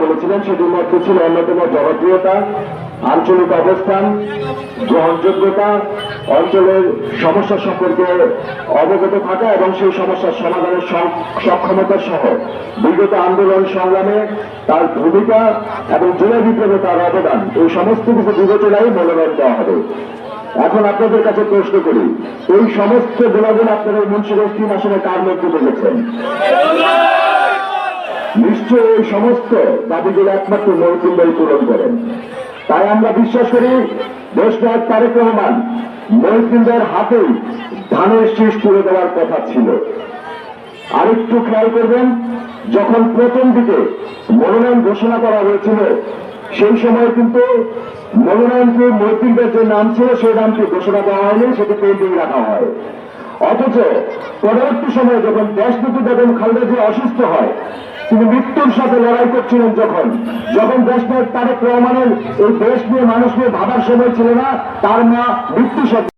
বলেছিলেন সেটির মধ্যে ছিল অন্যতম জনপ্রিয়তা, আঞ্চলিক অবস্থান, গ্রহণযোগ্যতা, অঞ্চলের সমস্যা সম্পর্কে অবগত থাকা এবং সেই সমস্যার সমাধানের সম- সক্ষমতা সহ বিগত আন্দোলন সংগ্রামে তার ভূমিকা এবং জেলা বিপ্লবে তার অবদান। এই সমস্ত কিছু বিবেচনায় মনোনয়ন দেওয়া হবে। এখন আপনাদের কাছে প্রশ্ন করি, এই সমস্ত গুণাগুণ আপনারা এই মুন্সিগঞ্জ তিন আসনে কার মধ্যে দেখেছেন? নিশ্চয় এই সমস্ত দাবিগুলো একমাত্র ভাই পূরণ করেন। তাই আমরা বিশ্বাস করি, দেশনায়ক তারেক রহমান মহিন্দার হাতেই ধানের শীষ তুলে দেওয়ার কথা ছিল। আরেকটু খেয়াল করবেন, যখন প্রথম দিকে মনোনয়ন ঘোষণা করা হয়েছিল, সেই সময় কিন্তু মনোনয়নকে মৈত্রীদের যে নাম ছিল, সেই নামটি ঘোষণা করা হয়নি, সেটি পেন্ডিং রাখা হয়। অথচ পরবর্তী সময়ে যখন দেশনীতি বেগম খালেদা জিয়া অসুস্থ হয়, তিনি মৃত্যুর সাথে লড়াই করছিলেন যখন। যখন দেশনায়ক তারেক রহমানের এই দেশ নিয়ে, মানুষ নিয়ে ভাবার সময় ছিল না, তার মা মৃত্যু সাথে